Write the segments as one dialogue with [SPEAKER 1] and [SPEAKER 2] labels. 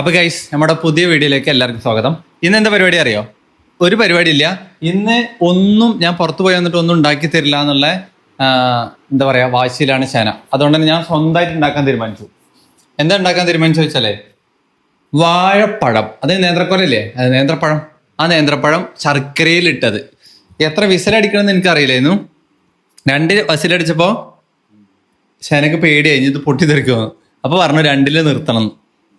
[SPEAKER 1] അപ്പൊ ഗൈസ് നമ്മുടെ പുതിയ വീഡിയോയിലേക്ക് എല്ലാവർക്കും സ്വാഗതം. ഇന്ന് എന്താ പരിപാടി അറിയോ? ഒരു പരിപാടി ഇല്ല. ഇന്ന് ഒന്നും ഞാൻ പുറത്തു പോയി വന്നിട്ട് ഒന്നും ഉണ്ടാക്കി തരില്ല എന്നുള്ള എന്താ പറയാ വാശിയിലാണ് ശന അതുകൊണ്ട് തന്നെ ഞാൻ സ്വന്തമായിട്ട് ഉണ്ടാക്കാൻ തീരുമാനിച്ചു. എന്താ ഉണ്ടാക്കാൻ തീരുമാനിച്ചു വെച്ചാലേ വാഴപ്പഴം. അത് നേന്ത്രക്കൊലല്ലേ? അത് നേന്ത്രപ്പഴം. ആ നേന്ത്രപ്പഴം ശർക്കരയിലിട്ടത്. എത്ര വിസലടിക്കണമെന്ന് എനിക്കറിയില്ലായിരുന്നു. രണ്ട് വസിലടിച്ചപ്പോ ശനക്ക് പേടിയായി ഇത് പൊട്ടിത്തെറിക്കുമെന്ന് അപ്പൊ പറഞ്ഞു രണ്ടിൽ നിർത്തണം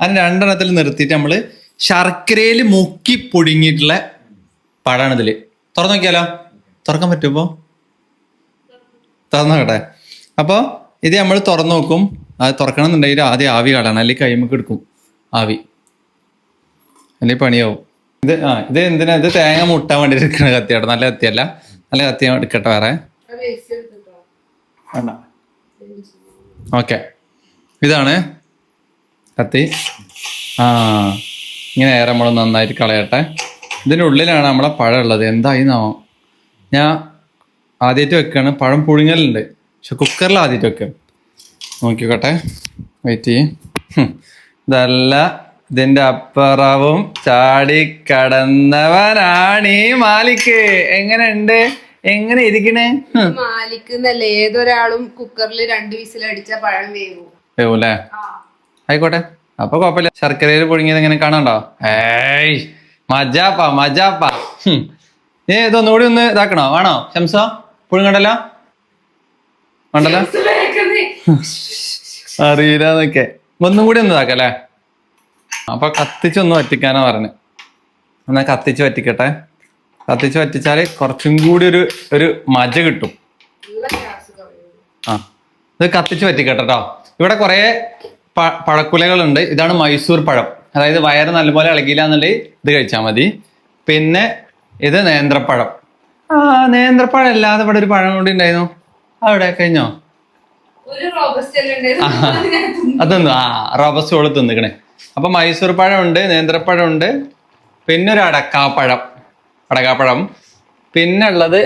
[SPEAKER 1] അങ്ങനെ രണ്ടെണ്ണത്തിൽ നിർത്തിയിട്ട് നമ്മൾ ശർക്കരയിൽ മുക്കി പൊടിങ്ങിയിട്ടുള്ള പഴമാണ് ഇതിൽ. തുറന്നു നോക്കിയാലോ? തുറക്കാൻ പറ്റുമോ തുറന്നു നോക്കട്ടെ. അപ്പോൾ ഇത് നമ്മൾ തുറന്നു നോക്കും. അത് തുറക്കണം എന്നുണ്ടെങ്കിൽ ആദ്യം ആവി കാണണം അല്ലെങ്കിൽ കൈമക്ക് എടുക്കും ആവി. അല്ലെങ്കിൽ പണിയാവും. ഇത് ആ ഇത് എന്തിനാ? ഇത് തേങ്ങ മുട്ടാൻ വേണ്ടി എടുക്കുന്ന കത്തിയാണ് നല്ല കത്തിയല്ല. നല്ല കത്തി എടുക്കട്ടെ വേറെ. വേണ്ട. ഓക്കെ. ഇതാണ് കത്തി ആ ഇങ്ങനെ ഏറെ നമ്മൾ നന്നായിട്ട് കളയട്ടെ. ഇതിന്റെ ഉള്ളിലാണ് നമ്മളെ പഴം ഉള്ളത് എന്തായിന്നാവോ ഞാൻ ആദ്യമായിട്ട് വെക്കാണ്. പഴം പുഴുങ്ങലുണ്ട്. പക്ഷെ കുക്കറിൽ ആദ്യമായിട്ട് വെക്കാം. നോക്കിക്കോട്ടെ. വെയിറ്റ് ചെയ്യും. ഇതല്ല. ഇതിന്റെ അപ്പുറവും ചാടി കടന്നവനാണ് ഈ മാലിക്ക് എങ്ങനെയുണ്ട്? എങ്ങനെ ഇരിക്കണേ.
[SPEAKER 2] മാലിക്കുന്നല്ലേ ഏതൊരാളും കുക്കറിൽ രണ്ട് വിസിൽ അടിച്ച പഴം വേവും.
[SPEAKER 1] വേവൂല്ലേ? ആയിക്കോട്ടെ. അപ്പൊ കുഴപ്പമില്ല. ശർക്കരയിൽ പുഴുങ്ങിയത് എങ്ങനെ കാണണ്ടോ ഏയ് മജാപ്പ മജാപ്പ. ഏ ഇതൊന്നുകൂടി ഒന്ന് ഇതാക്കണോ? വേണോ? ശംസ പുഴുങ്ങണ്ടല്ലോ? വേണ്ടല്ലോ? അറിയില്ല എന്നൊക്കെ. ഒന്നും കൂടി ഒന്ന് ഇതാക്കല്ലേ അപ്പൊ കത്തിച്ചൊന്ന് വറ്റിക്കാനാ പറഞ്ഞ്. എന്നാ കത്തിച്ച് വറ്റിക്കട്ടെ. കത്തിച്ച് വറ്റിച്ചാൽ കുറച്ചും കൂടി ഒരു ഒരു മജ കിട്ടും. ആ. ഇത് കത്തിച്ച് വറ്റിക്കട്ടെ കേട്ടോ ഇവിടെ കുറെ പഴക്കുലകളുണ്ട്. ഇതാണ് മൈസൂർ പഴം. അതായത് വയറ് നല്ലപോലെ ഇളകിയില്ല എന്നുണ്ടെങ്കിൽ ഇത് കഴിച്ചാൽ മതി. പിന്നെ ഇത് നേന്ത്രപ്പഴം. ആ നേന്ത്രപ്പഴം അല്ലാതെ ഇവിടെ ഒരു പഴം കൂടി ഉണ്ടായിരുന്നു. അവിടെ കഴിഞ്ഞോ? അതൊന്നു ആ റോബസ്റ്റ് കൊടുത്ത് തിന്നിക്കണേ. അപ്പൊ മൈസൂർ പഴം ഉണ്ട് നേന്ത്രപ്പഴം ഉണ്ട്. പിന്നെ ഒരു അടക്കാപ്പഴം. അടക്കാപ്പഴം. പിന്നെ ഉള്ളത്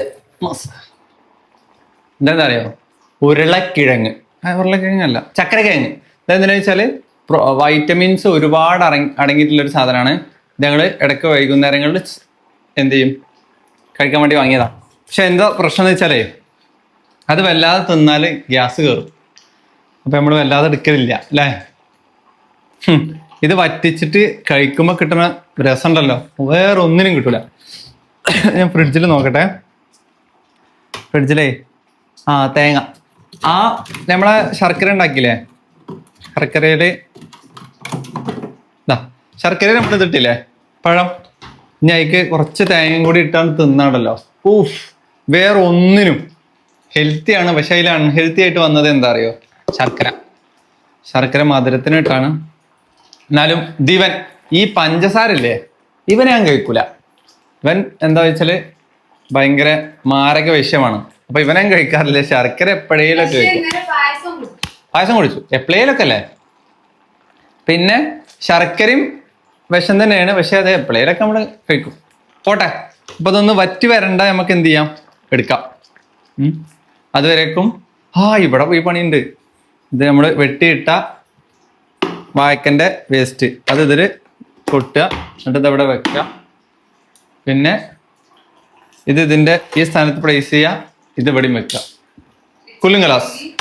[SPEAKER 1] എന്താ അറിയോ? ഉരുളക്കിഴങ്ങ്. ആ, ഉരുളക്കിഴങ്ങല്ല. ചക്കരക്കിഴങ്ങ്. ഇതെന്താണെന്ന് വെച്ചാൽ വൈറ്റമിൻസ് ഒരുപാട് അടങ്ങി അടങ്ങിയിട്ടുള്ള ഒരു സാധനമാണ് ഞങ്ങൾ ഇടയ്ക്ക് വൈകുന്നേരങ്ങളിൽ എന്ത് ചെയ്യും കഴിക്കാൻ വേണ്ടി വാങ്ങിയതാ. പക്ഷെ എന്താ പ്രശ്നം എന്ന് വെച്ചാലേ അത് വല്ലാതെ തിന്നാൽ ഗ്യാസ് കയറും അപ്പൊ നമ്മൾ വല്ലാതെ എടുക്കലില്ല അല്ലേ? ഇത് വറ്റിച്ചിട്ട് കഴിക്കുമ്പോൾ കിട്ടുന്ന രസം ഉണ്ടല്ലോ വേറെ ഒന്നിനും കിട്ടൂല. ഞാൻ ഫ്രിഡ്ജിൽ നോക്കട്ടെ. ഫ്രിഡ്ജിലേ ആ തേങ്ങ. ആ നമ്മളെ ശർക്കര ഉണ്ടാക്കിയില്ലേ? ശർക്കരയിൽ ഇതാ ശർക്കര നമ്മൾ ഇതിട്ടില്ലേ പഴം. ഇനി അതിക്ക് കുറച്ച് തേങ്ങയും കൂടി ഇട്ടാണ് തിന്നാണല്ലോ. ഊഫ് വേറെ ഒന്നിനും ഹെൽത്തിയാണ് പക്ഷെ അതിൽ അൺഹെൽത്തി ആയിട്ട് വന്നത് എന്താ അറിയോ? ശർക്കര. ശർക്കര മധുരത്തിനിട്ടാണ് എന്നാലും ദിവൻ ഈ പഞ്ചസാര ഇല്ലേ ഇവനെ ഞാൻ കഴിക്കൂല. ഇവൻ എന്താ വെച്ചാൽ ഭയങ്കര മാരക വിഷയമാണ് അപ്പൊ ഇവനെ കഴിക്കാറില്ലേ കഴിക്കാറില്ല. ശർക്കര എപ്പോഴേലൊക്കെ കഴിക്കും.
[SPEAKER 2] പായസം കുടിച്ചു.
[SPEAKER 1] എപ്പോഴേലൊക്കെ അല്ലേ പിന്നെ ശർക്കരയും വിഷം തന്നെയാണ്. പക്ഷെ അത് എപ്പോഴേലൊക്കെ നമ്മൾ കഴിക്കും. പോട്ടെ. അപ്പൊ അതൊന്ന് വറ്റി വരണ്ട. നമുക്ക് എന്ത് ചെയ്യാം? എടുക്കാം. അതുവരേക്കും ആ ഇവിടെ പോയി പണിയുണ്ട്. ഇത് നമ്മൾ വെട്ടിയിട്ട വായക്കന്റെ വേസ്റ്റ്. അത് ഇതിൽ കൊട്ടുക. എന്നിട്ട് ഇത് വെക്കുക. പിന്നെ ഇത് ഇതിന്റെ ഈ സ്ഥാനത്ത് പ്ലേസ് ചെയ്യുക. ഇത് ഇവിടെയും വെക്കുക. കുല്ലും ഗ്ലാസ്.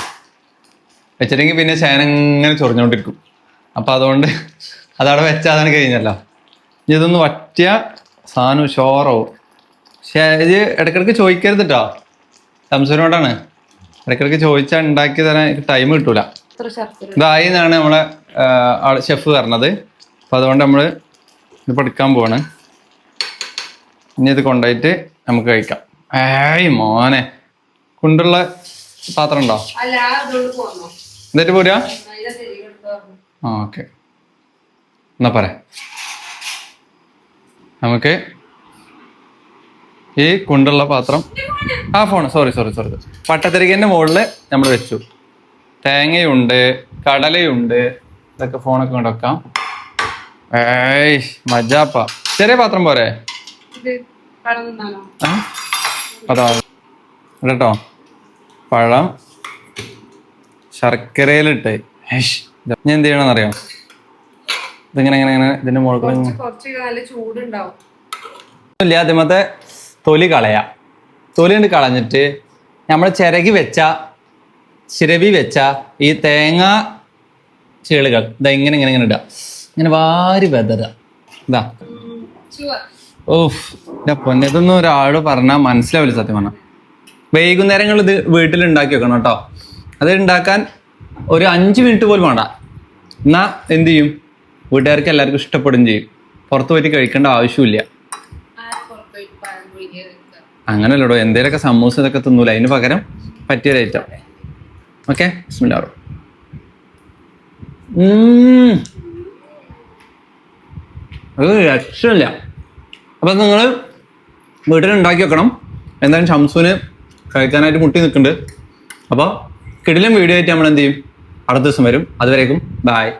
[SPEAKER 1] വെച്ചിട്ടെങ്കിൽ പിന്നെ ശയനം ഇങ്ങനെ ചൊറിഞ്ഞുകൊണ്ടിരിക്കും അപ്പൊ അതുകൊണ്ട് അതവിടെ വെച്ചാൽ അതാണ് കഴിഞ്ഞല്ലോ. ഇനി ഇതൊന്ന് വറ്റിയ സാധനം ഷോറാവും ഇത് ഇടയ്ക്കിടയ്ക്ക് ചോദിക്കരുത് കേട്ടോ സംസാരനോടാണ് ഇടയ്ക്കിടയ്ക്ക് ചോദിച്ചാൽ ഉണ്ടാക്കി തരാൻ ടൈം കിട്ടൂല. ഇതായി എന്നാണ് നമ്മളെ ഷെഫ് പറഞ്ഞത്. അപ്പൊ അതുകൊണ്ട് നമ്മൾ ഇത് പഠിക്കാൻ പോവാണ്. ഇനി ഇത് കൊണ്ടുപോയിട്ട് നമുക്ക് കഴിക്കാം. ഏയ് മോനെ. കൊണ്ടുള്ള പാത്രം ഉണ്ടോ? എന്നിട്ട് പോരാ. ആ ഓക്കെ. എന്നാ പറ. നമുക്ക് ഈ കുണ്ടുള്ള പാത്രം. ആ ഫോൺ സോറി സോറി സോറി പട്ടത്തിരിക്കന്റെ മുകളിൽ നമ്മൾ വെച്ചു. തേങ്ങയുണ്ട് കടലയുണ്ട്. ഇതൊക്കെ ഫോണൊക്കെ കൊണ്ട് വെക്കാം. ഏയ് മജാപ്പ. ചെറിയ പാത്രം പോരെ? അതാ. കേട്ടോ പഴം. ശർക്കരയിലിട്ട്. ഞാൻ എന്ത് ചെയ്യണമെന്നറിയാം ഇതിങ്ങനെ ഇങ്ങനെ ഇങ്ങനെ ഇതിന്റെ മുകളിൽ അതിമത്തെ തൊലി കളയാ. തൊലി കൊണ്ട് കളഞ്ഞിട്ട് നമ്മൾ ചിരകി വെച്ച ചിരവി വെച്ച ഈ തേങ്ങ ചീളുകൾ ഇതാ ഇങ്ങനെ ഇങ്ങനെ ഇങ്ങനെ ഇടുക. ഇങ്ങനെ വാരി വെതറുക. ഇതാ ഓഫ് എന്റെ പൊന്നെ ഒരാൾ പറഞ്ഞാൽ മനസ്സിലാവില്ല സത്യം പറഞ്ഞാൽ വൈകുന്നേരങ്ങൾ ഇത് വീട്ടിൽ ഉണ്ടാക്കി വെക്കണം കേട്ടോ. അത് ഉണ്ടാക്കാൻ ഒരു അഞ്ച് മിനിറ്റ് പോലും വേണ്ട. എന്നാ എന്ത് ചെയ്യും? വീട്ടുകാർക്ക് എല്ലാവർക്കും ഇഷ്ടപ്പെടും ചെയ്യും. പുറത്ത് പോയിട്ട് കഴിക്കേണ്ട ആവശ്യമില്ല അങ്ങനല്ലോ എന്തേലൊക്കെ സമൂസ ഇതൊക്കെ തിന്നൂല. അതിന് പകരം പറ്റിയൊരു ഐറ്റം ഓക്കെ ബിസ്മില്ലാറു അത് രക്ഷമില്ല അപ്പം നിങ്ങൾ വീട്ടിൽ ഉണ്ടാക്കി വെക്കണം. എന്തായാലും ഷംസുവിന് കഴിക്കാനായിട്ട് മുട്ടി നിൽക്കുന്നുണ്ട്. അപ്പോൾ കിടിലും വീഡിയോ ആയിട്ട് നമ്മൾ എന്ത് ചെയ്യും? അടുത്ത ദിവസം വരും. അതുവരേക്കും. ബായ്